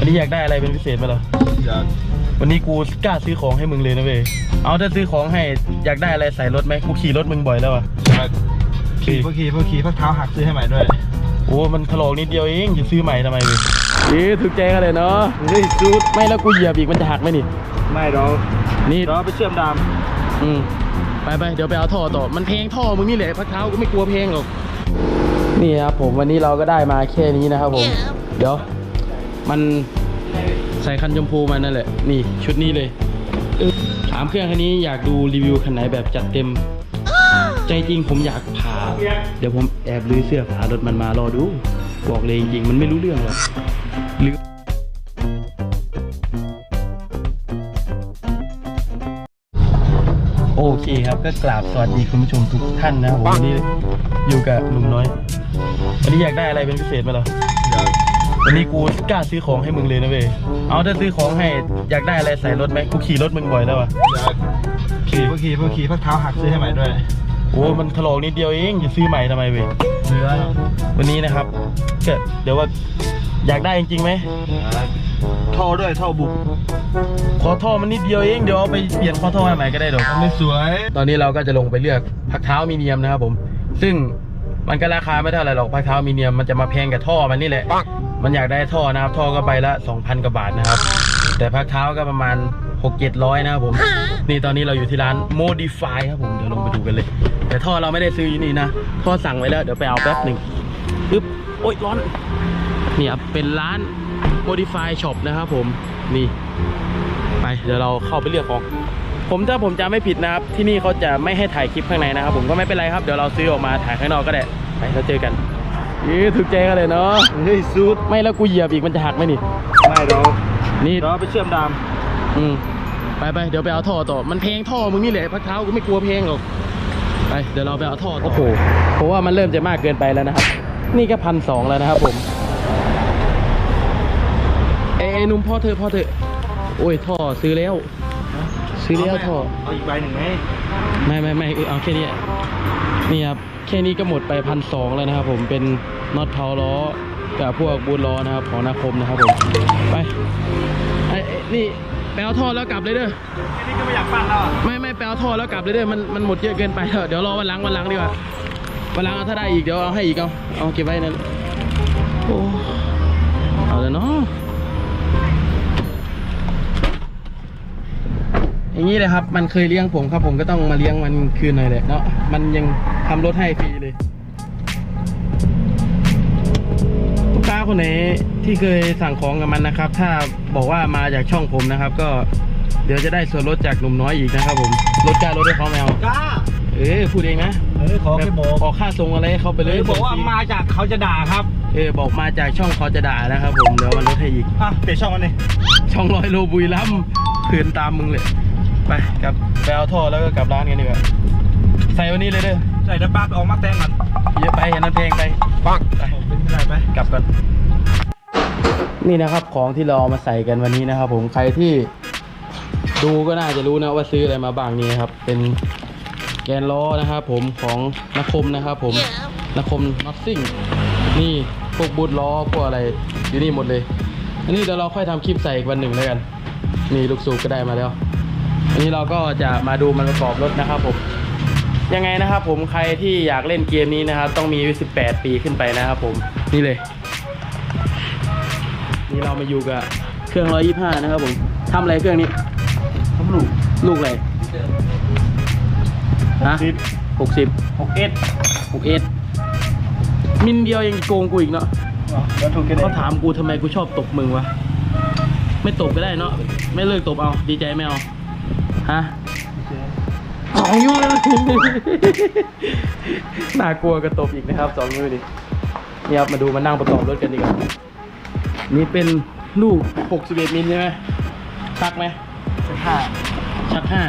วันนี้อยากได้อะไรเป็นพิเศษไหมล่ะอยากวันนี้กูกล้าซื้อของให้มึงเลยนะเว้ยเอาถ้าซื้อของให้อยากได้อะไรใส่รถไหมกูขี่รถมึงบ่อยแล้วอะอยากขี่เพื่อขี่เพื่อขี่พักเท้าหักซื้อให้ใหม่ด้วยโอ้ มันถลอกนิดเดียวเองจะซื้อใหม่ทำไมเว้ยนี่ถูกใจกันเลยเนาะเฮ้ยซูดไม่แล้วกูเหยียบอีกมันจะหักไหมนี่ ไม่ดอกนี่เราไปเชื่อมดามอืมไปไปเดี๋ยวไปเอาท่อต่อ มันเพลงท่อมึงนี่แหละพักเท้ากูไม่กลัวเพลงหรอก นี่ครับผมวันนี้เราก็ได้มาแค่นี้นะครับผม เดี๋ยว มันใส่คันชมพูมานั่นแหละ นี่ชุดนี้เลยถามเครื่องคันนี้อยากดูรีวิวคันไหนแบบจัดเต็ม ใจจริงผมอยากผ่า เดี๋ยวผมแอบลื้อเสื้อผารถมันมารอดู บอกเลยจริงๆ มันไม่รู้เรื่องหรอกหรือโอเคครับก็กราบสวัสดีคุณผู้ชมทุกท่านนะครับผมวันนี้อยู่กับหนุ่มน้อย วันนี้อยากได้อะไรเป็นพิเศษไหมล่ะอยา วันนี้กูกล้าซื้อของให้มึงเลยนะเว้ย เอาถ้าซื้อของให้อยากได้อะไรใส่รถไหมกูขี่รถมึงบ่อยแล้วอะอยากขี่เพื่อขี่เพื่อขี่พักเท้าหักซื้อให้ใหม่ด้วย โอ้มันถลอกนิดเดียวเองจะซื้อใหม่ทำไมเว้ยเหลือวันนี้นะครับก็เดี๋ยวว่าอยากได้จริงๆไหมท่อด้วยท่อบุกขอท่อมันนิดเดียวเองเดี๋ยวเอาไปเปลี่ยนข้อท่อให้ใหม่ก็ได้ดอกมันไม่สวย ตอนนี้เราก็จะลงไปเลือกพักเท้ามีเนียมนะครับผม ซึ่งมันก็ราคาไม่เท่าไหร่หรอกพักเท้ามีเนียมมันจะมาแพงกับท่อมันนี่แหละ มันอยากได้ท่อนะครับท่อก็ใบละ 2,000กว่าบาทนะครับ แต่พักเท้าก็ประมาณ 6 7 0 0นะครับผม นี่ตอนนี้เราอยู่ที่ร้าน Modify ครับผมเดี๋ยวลงไปดูกันเลย แต่ท่อเราไม่ได้ซื้ออยู่นี่นะท่อสั่งไว้แล้วเดี๋ยวไปเอาแป๊บหนึ่งปึ๊บโอ๊ยร้อนนี่ครับเป็นร้าน Modify Shop นะครับผมนี่ ไปเดี๋ยวเราเข้าไปเลือกของผมถ้าผมจำไม่ผิดนะครับ ที่นี่เขาจะไม่ให้ถ่ายคลิปข้างในนะครับ ผมก็ไม่เป็นไรครับ เดี๋ยวเราซื้อออกมาถ่ายข้างนอกก็ได้ ไปเราเจอกัน นี่ถูกใจกันเลยเนาะเฮ้ยซูดไม่แล้วกูเหยียบอีกมันจะหักไหมนี่ไม่ดอกนี่เราไปเชื่อมดามอืมไปไปเดี๋ยวไปเอาท่อต่อมันเพลงท่อมึงนี่แหละพักเท้ากูไม่กลัวเพลงหรอกไปเดี๋ยวเราไปเอาท่อโอ้โหเพราะว่ามันเริ่มจะมากเกินไปแล้วนะครับ นี่ก็พันสองแล้วนะครับผมเอ้ยหนุ่มพ่อเธอะพ่อเธอะโอ้ยท่อซื้อแล้ว ซื้อแล้วท่อเอาอีกใบหนึ่งไหมไม่ไม่ไม่เอาแค่นี้นี่ครับแค่นี้ก็หมดไปพันสองแล้วนะครับผมเป็น น็อตเพาล้อกับพวกบูทล้อนะครับของนาคมนะครับผมไปไอ้ไอ้นี่แปลท่อแล้วกลับเลยเด้อแค่นี้ก็ไม่อยากปั้นแล้วอะไม่ไม่แปลท่อแล้วกลับเลยเด้อมันมันหมดเยอะเกินไปแล้วเดี๋ยวรอวันหลังวันหลังดีกว่าวันหลังเอาถ้าได้อีกเดี๋ยวเอาให้อีกเอาเอาเก็บไว้นั่นโอ้เอาแล้วเนาะอย่างนี้เลยครับมันเคยเลี้ยงผมครับผมก็ต้องมาเลี้ยงมันคืนหน่อยแหละเนาะมันยังทำรถให้ฟรี ค้าคนไหนที่เคยสั่งของกับมันนะครับ ถ้าบอกว่ามาจากช่องผมนะครับ ก็เดี๋ยวจะได้ส่วนลดจากหนุ่มน้อยอีกนะครับ ผมลดค่ารถให้เขาแมวกล้าเออพูดเองนะเออขอแค่บอกออกค่าทรงอะไรให้เขาไปเลยเออบอกว่ามาจากเขาจะด่าครับเออบอกมาจากช่องเขาจะด่านะครับ ผมเดี๋ยวมันลดให้อีก อะเปลี่ยนช่องมันเลยช่องร้อยโลบุยล้ำเพื่อนตามมึงเลย ไปกลับไปเอาท่อแล้วก็กลับร้านกันดีกว่าใส่วันนี้เลยเด้อใส่ดับบ้าไปออกมาแต่งมันเยอะไปเห็นนั้นเพลงไปปังไปเป็นไรไหมกลับกัน นี่นะครับของที่เราเอามาใส่กันวันนี้นะครับ ผมใครที่ดูก็น่าจะรู้นะว่าซื้ออะไรมาบ้างนี่ครับ เป็นแกนล้อนะครับผมของนคมนะครับ ผมนคมน็อตซิ่งนี่พวกบูทล้อพวกอะไรอยู่นี่หมดเลย อันนี้เดี๋ยวเราค่อยทำคลิปใส่อีกวันหนึ่งแล้วกัน นี่ลูกสูบก็ได้มาแล้ว อันนี้เราก็จะมาดูมันประกอบรถนะครับผมยังไงนะครับผมใครที่อยากเล่นเกมนี้นะครับ ต้องมีอายุ18 ปีขึ้นไปนะครับผมนี่เลย นี่เรามาอยู่กับเครื่อง 125 นะครับผมทำอะไรเครื่องนี้ทำลูกลูกอะไรฮะสิบหกสิบหกเอ็ดหกเอสมินเดียวยังโกงกูอีกเนาะแล้วถูกกันเขาถามกูทำไมกูชอบตบมึงวะ ไม่ตบก็ได้เนาะ ไม่เลิกตบเอา ดีใจไม่เอา ฮะสองยูเลยน่ากลัวกระตบอีกนะครับสองยูนี่นี่ครับมาดูมานั่งประกอบรถกันดีกว่า นี่เป็นลูก 61มิลใช่ไหมชักไหมห้าชักห้า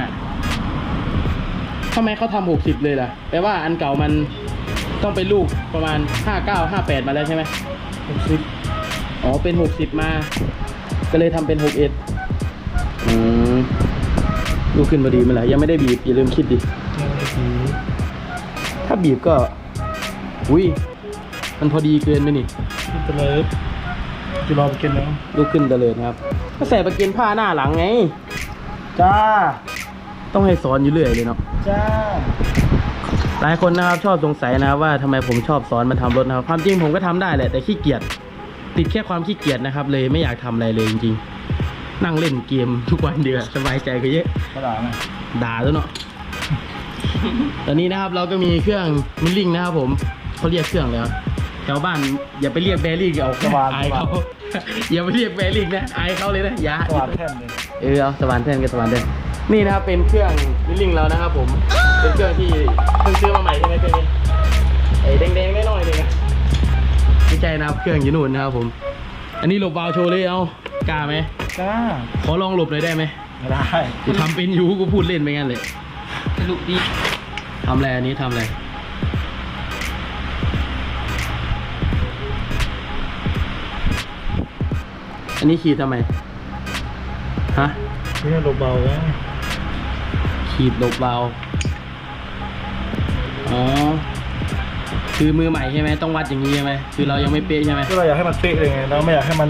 ทำไมเขาทำ60 เลยล่ะ แปลว่าอันเก่ามันต้องเป็นลูกประมาณ 59 58 มาแล้วใช่ไหมหกสิบอ๋อ เป็น 60 มา ก็เลยทำเป็น 61 อืมลูกขึ้นมาดีมาแล้วยังไม่ได้บีบ อย่าลืมคิดดิ ถ้าบีบก็ อุ้ย มันพอดีเกินไหมนี่เตลิฟ จะรอไปกินแล้วลุกขึ้นเตลิดนะครับ ก็ใส่ประเกนผ้าหน้าหลังไง จ้า ต้องให้สอนอยู่เรื่อยเลยเนาะ จ้า หลายคนนะครับชอบสงสัยนะครับว่าทำไมผมชอบสอนมาทำรถนะครับ ความจริงผมก็ทำได้แหละแต่ขี้เกียจ ติดแค่ความขี้เกียจนะครับ เลยไม่อยากทำอะไรเลยจริงๆ นั่งเล่นเกมทุกวันเดียวาสบายใจก็เยอะ กระดาษไหมด่าแล้วเนาะ ตอนนี้นะครับเราก็มีเครื่องมิลลิงนะครับผมเขาเรียกเครื่องแล้ว แถวบ้านอย่าไปเรียกแบริ่งเอาอายเขาอย่าไปเรียกแบริ่งนะอายเขาเลยนะอย่ากระดาษแท่นเลยเออเอาสวรรค์แทนกับสวรรค์แทนนี่นะครับเป็นเครื่องมิลลิงเรานะครับผมเป็นเครื่องที่เพิ่งซื้อมาใหม่ใช่ไหมเครื่องนี้ไอ้แดงๆน้อยๆเลยนะไม่ใช่นะครับเครื่องอยู่นู่นนะครับผม อันนี้หลบวาล์วโชว์เลยเอากล้าไหมจ้าขอลองหลบเลยได้ไหมไม่ได้กูทำเป็นอยู่กูพูดเล่นไปงั้นเลยสนุกดีทำอะไรอันนี้ทำอะไร อันนี้ขีดทำไม ฮะนี่ลบเบาไงขีดหลบเบาอ๋อ คือมือใหม่ใช่ไหมต้องวัดอย่างนี้ใช่ไหมคือเรายังไม่เป๊ะใช่ไหมก็เราอยากให้มันเป๊ะเลยไงเราไม่อยากให้มัน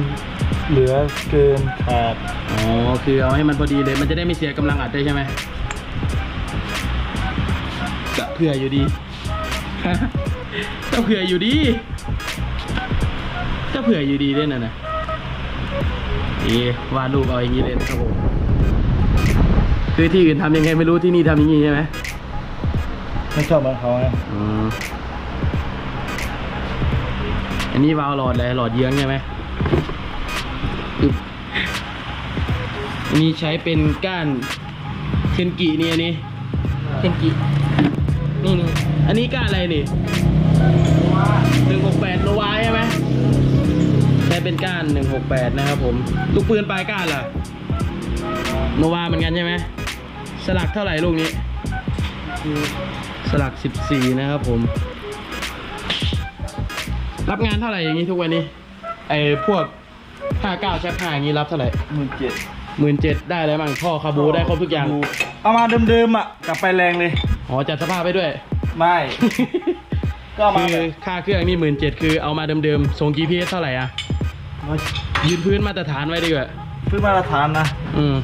เหลือเกินขาดอ๋อ คือเอาให้มันพอดีเลย มันจะได้ไม่เสียกำลังอัดด้วยใช่ไหมก็เผื่ออยู่ดี ก็เผื่ออยู่ดีก็เผื่ออยู่ดีด้วยนะนะ เอ๊ะวาดรูปเอาอย่างนี้เลยนะครับผมคือที่อื่นทำยังไงไม่รู้ที่นี่ทำอย่างนี้ใช่ไหมไม่ชอบเหมือนเขาไงอืมอันนี้วาล์วหลอดอะไรหลอดเยื้องใช่ไหมอึ๊บอันนี้ใช้เป็นก้านเทนกินี่อันนี้เทนกินี่นี่อันนี้ก้านอะไรนี่หนึ่งหกแปดโนวาใช่ไหมใช้ เป็นก้านหนึ่งหกแปดนะครับผม ลูกปืนปลายก้านล่ะ โนวาเหมือนกันใช่ไหม สลักเท่าไหร่ลูกนี้ สลัก 14 นะครับผม รับงานเท่าไหร่อย่างนี้ทุกวันนี้ ไอ้พวก 59แชป5อย่างนี้รับเท่าไหร่หมื่นเจ็ดหมื่นเจ็ดได้เลยมั้งท่อคาบูได้ครบทุกอย่าง เอามาเดิมๆอะกลับไปแรงเลย อ๋อจัดสภาพไปด้วย ไม่ ก็เอามาคือแบบค่าเครื่องนี่หมื่นเจ็ดคือเอามาเดิมๆส่ง GPS เท่าไหร่อะ ยืนพื้นมาตรฐานไว้ดีกว่าพื้นมาตรฐานนะอืม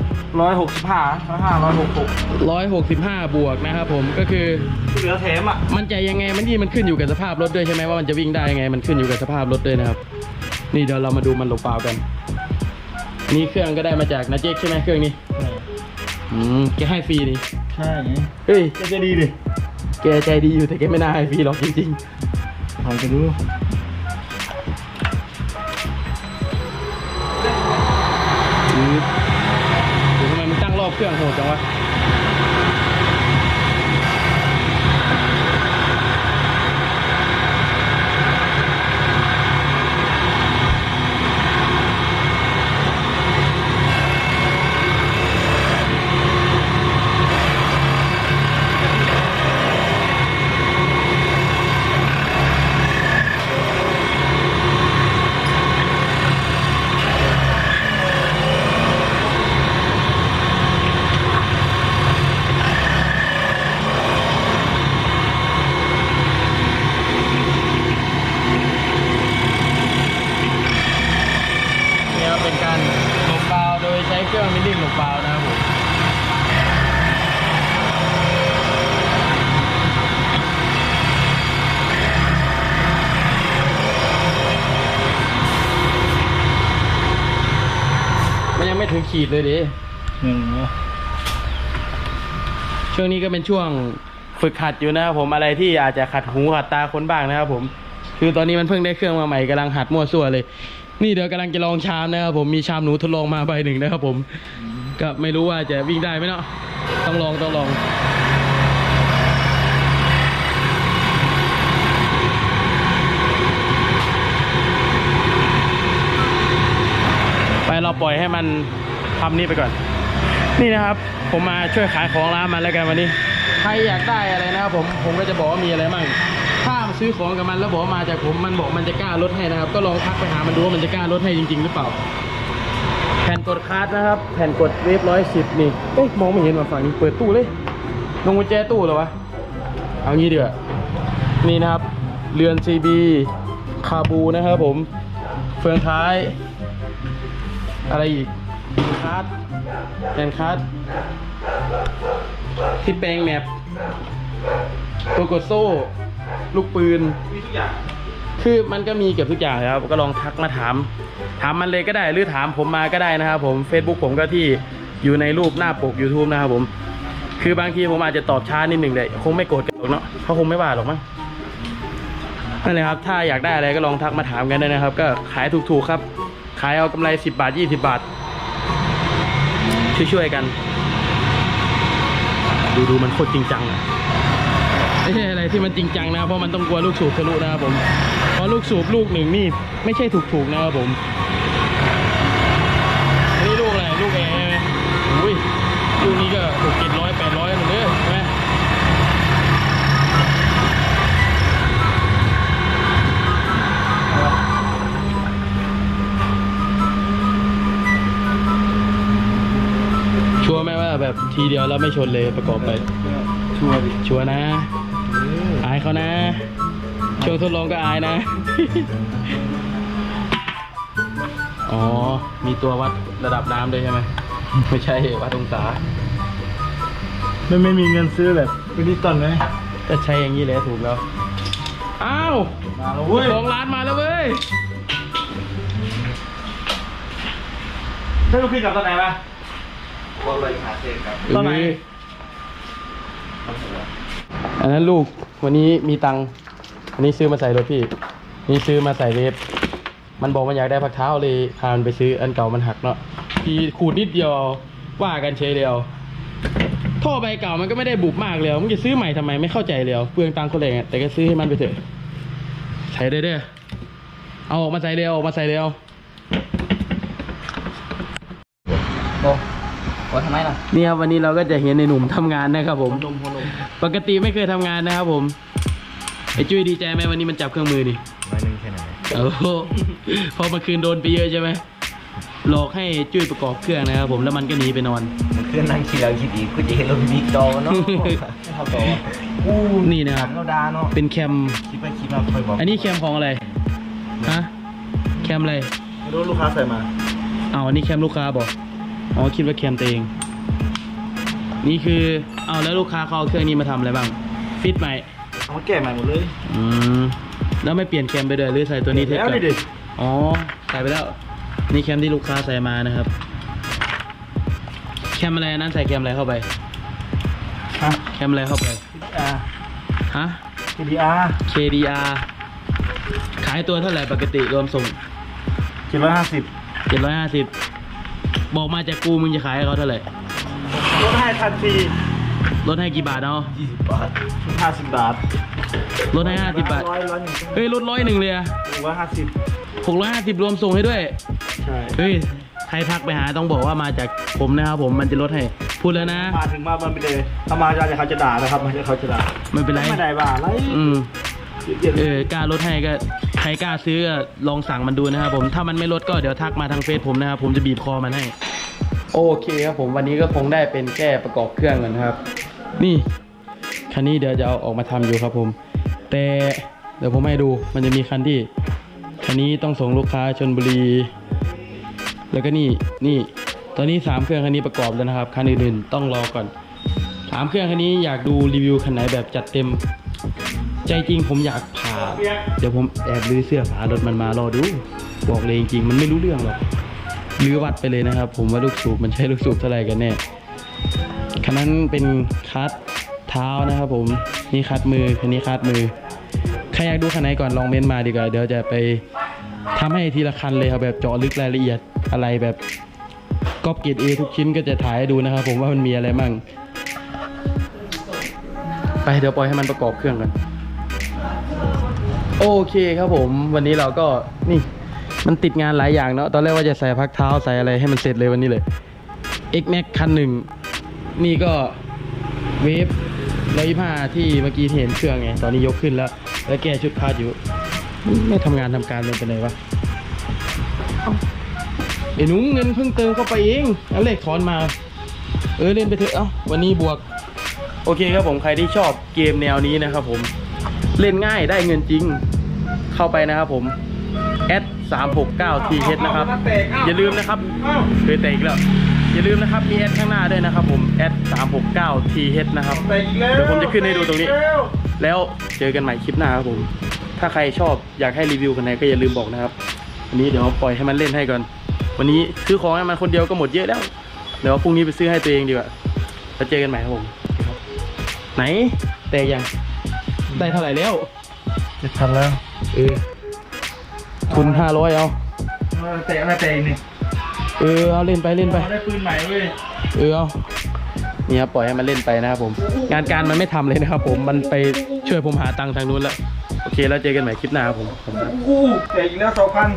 ร้อยหกสิบห้าร้อยห้าร้อยหกหกร้อยหกสิบห้าบวกนะครับผมก็คือที่เหลือแถมอะมันจะยังไงมันนี่มันขึ้นอยู่กับสภาพรถด้วยใช่ไหมว่ามันจะวิ่งได้ยังไง มันขึ้นอยู่กับสภาพรถด้วยนะครับ นี่เดี๋ยวเรามาดูมันหลบเปล่ากัน นี่เครื่องก็ได้มาจากนาเจ๊กใช่ไหมเครื่องนี้อืมแกให้ฟรีนี่ใช่เฮ้ยจะจะดีดิแกใจดีอยู่แต่แกไม่น่าให้ฟรีหรอกจริงถอยจะดู ดี๋ยวทำไมมันตั้งรอบเครื่องโหดจังวะ นี่ครับเป็นการหลบเบาโดยใช้เครื่องมิลลิ่งหลบเบานะครับผม มันยังไม่ ถึงขีดเลยดิหนึ่งช่วงนี้ก็เป็นช่วงฝึกหัดอยู่นะครับผมอะไรที่อาจจะขัดหูขัดตาคนบ้างนะครับผม คือตอนนี้มันเพิ่งได้เครื่องมาใหม่กำลังหัดมั่วซั่วเลย นี่เดี๋ยวกำลังจะลองชามนะครับผมมีชามหนูทดลองมาใบหนึ่งนะครับผมก็ไม่รู้ว่าจะวิ่งได้ไหมเนาะต้องลองต้องลอง ไปเราปล่อยให้มันทำนี่ไปก่อน นี่นะครับ ผมมาช่วยขายของร้านมันแล้วกันวันนี้ ใครอยากได้อะไรนะครับผมผมก็จะบอกว่ามีอะไรบ้างถ้ามาซื้อของกับมันแล้วบอกว่ามาจากผมมันบอกมันจะกล้าลดให้นะครับ ก็ลองทักไปหามันดูว่ามันจะกล้าลดให้จริง ๆ หรือเปล่า แผ่นกดคาร์ดนะครับ แผ่นกดเวฟร้อยสิบนี่เอ้ยมองไม่เห็นว่าฝั่งนี้เปิดตู้เลยลงกุญแจตู้เหรอวะเอางี้เดี๋ยวานี่นะครับ เรือน CB คาบูนะครับผม เฟืองท้าย อะไรอีกคาร์ดแผ่นคาร์ดที่แปลงแมปตัวกดโซ่ ลูกปืน มีทุกอย่าง คือมันก็มีเกือบทุกอย่างครับ ก็ลองทักมาถาม ถามมันเลยก็ได้ หรือถามผมมาก็ได้นะครับผม Facebook ผมก็ที่อยู่ในรูปหน้าปก YouTube นะครับผม คือบางทีผมอาจจะตอบช้านิดหนึ่งเลยคงไม่โกรธกันหรอกเนาะเขาคงไม่ว่าหรอกมั้งนั่นแหละครับ ถ้าอยากได้อะไรก็ลองทักมาถามกันได้นะครับ ก็ขายถูกๆครับ ขายเอากำไร10บาท20บาท ช่วยๆกัน ดูดูมันโคตรจริงจังอะไม่ใช่อะไรที่มันจริงจังนะเพราะมันต้องกลัวลูกสูบทะลุนะครับผมเพราะลูกสูบลูกหนึ่งนี่ไม่ใช่ถูกๆนะครับผมอันนี้ลูกอะไรลูกแอร์ใช่ไหมอุ้ยลูกนี้ก็หกเจ็ดร้อยแปดร้อยหมดเลยใช่ไหมชัวร์ไหมว่าแบบ ทีเดียวแล้วไม่ชนเลยประกอบไป ชัวร์ดิชัวร์นะ อายเขานะ ช่วงทดลองก็อายนะ อ๋อ มีตัววัดระดับน้ำด้วยใช่ไหม ไม่ใช่วัดองศา ไม่ไม่มีเงินซื้อแบบวินิตันไหมก็ใช้อย่างนี้แหละถูกแล้ว อ้าวมาแล้วเว้ยสองล้านมาแล้วเว้ยได้ลูกพี่กลับตอนไหนปะ ก็เลยหาเซนครับตอนไหน อันนั้นลูกวันนี้มีตังค์อันนี้ซื้อมาใส่รถพี่ นี่ซื้อมาใส่เวฟมันบอกมันอยากได้พักเท้าเลยพามันไปซื้ออันเก่ามันหักเนาะพี่ขูดนิดเดียวว่ากันเฉยเดียวท่อใบเก่ามันก็ไม่ได้บุบมากเลยมึงจะซื้อใหม่ทำไมไม่เข้าใจเลยเปลืองตังค์คนแรงอะแต่ก็ซื้อให้มันไปเถอะใส่ได้เด้อเอาออกมาใส่เร็วออกมาใส่เร็ว โบ โบทำไมล่ะนี่ครับวันนี้เราก็จะเห็นในหนุ่มทำงานนะครับผมปกติไม่เคยทำงานนะครับผมไอจุ้ยดีใจไหมวันนี้มันจับเครื่องมือนี่ไม่นึงแค่ไหนโอ้โหพอเมื่อคืนโดนไปเยอะใช่ไหมหลอกให้จุ้ยประกอบเครื่องนะครับผมแล้วมันก็หนีไปนอนมันขึ้นนั่งคิดแล้วคิดอีกกูจะเห็นรถบิ๊กโตเนาะเท่าโตอู้นี่นะครับเราดาเนาะเป็นแคม คิดไปคิดมาค่อยบอกอันนี้แคมของอะไรฮะแคมอะไรไม่รู้ลูกค้าใส่มาเอาอันนี้แคมลูกค้าบอก อ๋อคิดว่าแคมตัวเอง นี่คือเอาแล้วลูกค้าเขาเอาเครื่องนี้มาทำอะไรบ้าง ฟิตใหม่เอามาแก้ใหม่หมดเลยอืมแล้วไม่เปลี่ยนแคมไปเลยหรือใส่ตัวนี้เทสแล้วก่อนนี่ดิอ๋อใส่ไปแล้ว นี่แคมที่ลูกค้าใส่มานะครับ แคมอะไรอันนั้นใส่แคมอะไรเข้าไป ฮะ แคมอะไรเข้าไปอ่าฮะ TDR KDR ขายตัวเท่าไหร่ปกติรวมส่งเจ็ดร้อยห้าสิบ750 บอกมาจากกูมึงจะขายให้เขาเท่าไหร่ลดให้ทันทีลดให้กี่บาทเนาะยี่สิบบาทห้าสิบบาทลดให้50บาทร้อยร้อยหนึ่งเฮ้ยลดร้อยหนึ่งเลยอะหรือว่าห้าสิบ650รวมส่งให้ด้วย ใช่เฮ้ยใครทักไปหาต้องบอกว่ามาจากผมนะครับผมมันจะลดให้พูดแล้วนะ มาถึงมาบันไปเลยถ้ามาจะเขาจะด่านะครับไม่ใช่เขาจะด่าไม่เป็นไรไม่ได้ว่าอะไรอืม เย็นเออกล้าลดให้ก็ใครกล้าซื้อก็ลองสั่งมันดูนะครับผมถ้ามันไม่ลดก็เดี๋ยวทักมาทางเฟซผมนะครับผมจะบีบคอมันให้ โอเคครับผมวันนี้ก็คงได้เป็นแก้ประกอบเครื่องกันนะครับ นี่คันนี้เดี๋ยวจะเอาออกมาทำอยู่ครับผม แต่เดี๋ยวผมให้ดูมันจะมีคันที่คันนี้ต้องส่งลูกค้าชนบุรี แล้วก็นี่นี่ตอนนี้สามเครื่องคันนี้ประกอบแล้วนะครับคันอื่นๆต้องรอก่อนสามเครื่องคันนี้อยากดูรีวิวคันไหนแบบจัดเต็ม ใจจริงผมอยากผ่า เดี๋ยวผมแอบลื้อเสื้อผารถมันมารอดู บอกเลยจริงๆมันไม่รู้เรื่องหรอกลื้อวัดไปเลยนะครับ ผมว่าลูกสูบมันใช่ลูกสูบเท่าไหร่กันแน่คันนั้นเป็นคัดเท้านะครับผมนี่คัดมือคันนี้คัดมือใครอยากดูคันไหนก่อนลองเม้นมาดีกว่าเดี๋ยวจะไปทำให้ทีละคันเลยครับแบบเจาะลึกรายละเอียดอะไรแบบก๊อปเกรดเอทุกชิ้นก็จะถ่ายให้ดูนะครับ ผมว่ามันมีอะไรมั่งไปเดี๋ยวปล่อยให้มันประกอบเครื่องกัน โอเคครับผม วันนี้เราก็นี่มันติดงานหลายอย่างเนาะตอนแรกว่าจะใส่พักเท้าใส่อะไรให้มันเสร็จเลยวันนี้เลย X Max คันหนึ่งนี่ก็เวฟร้อยห้าที่เมื่อกี้เห็นเครื่องไงตอนนี้ยกขึ้นแล้ว แล้วแกชุดคาดอยู่ ไม่ทำงานทำการมันเป็นไรวะไอ้หนุ่มเงินเพิ่งเติมเข้าไปเองเอาเลขถอนมา เออเล่นไปเถอะเอ้าวันนี้บวก โอเคครับผมใครที่ชอบเกมแนวนี้นะครับผมเล่นง่ายได้เงินจริง เข้าไปนะครับผม at 369 TH นะครับ อย่าลืมนะครับเคยแตกอีกแล้ว อย่าลืมนะครับ มีแอดข้างหน้าด้วยนะครับผมแอด369 TH นะครับ เดี๋ยวผมจะขึ้นให้ดูตรงนี้ แล้วเจอกันใหม่คลิปหน้าครับผม ถ้าใครชอบอยากให้รีวิวคนไหนก็อย่าลืมบอกนะครับ วันนี้เดี๋ยวปล่อยให้มันเล่นให้ก่อน วันนี้ซื้อของให้มันคนเดียวก็หมดเยอะแล้ว เดี๋ยวพรุ่งนี้ไปซื้อให้ตัวเองดีกว่าแล้วเจอกันใหม่ครับผม ไหน แตกยัง ได้เท่าไหร่แล้วเจ็ดพันแล้ว เออทุนห้าร้อยเอาเตะอะไรเตะอีกนี่เออเอาเล่นไปเล่นไปได้ปืนใหม่เว้ยเออเอานี่ครับปล่อยให้มันเล่นไปนะครับผม งานการมันไม่ทำเลยนะครับผมมันไปช่วยผมหาตังค์ทางนู้นแล้วโอเคแล้วเจอกันใหม่คลิปหน้าครับผมกูเตะอีกแล้วสองพัน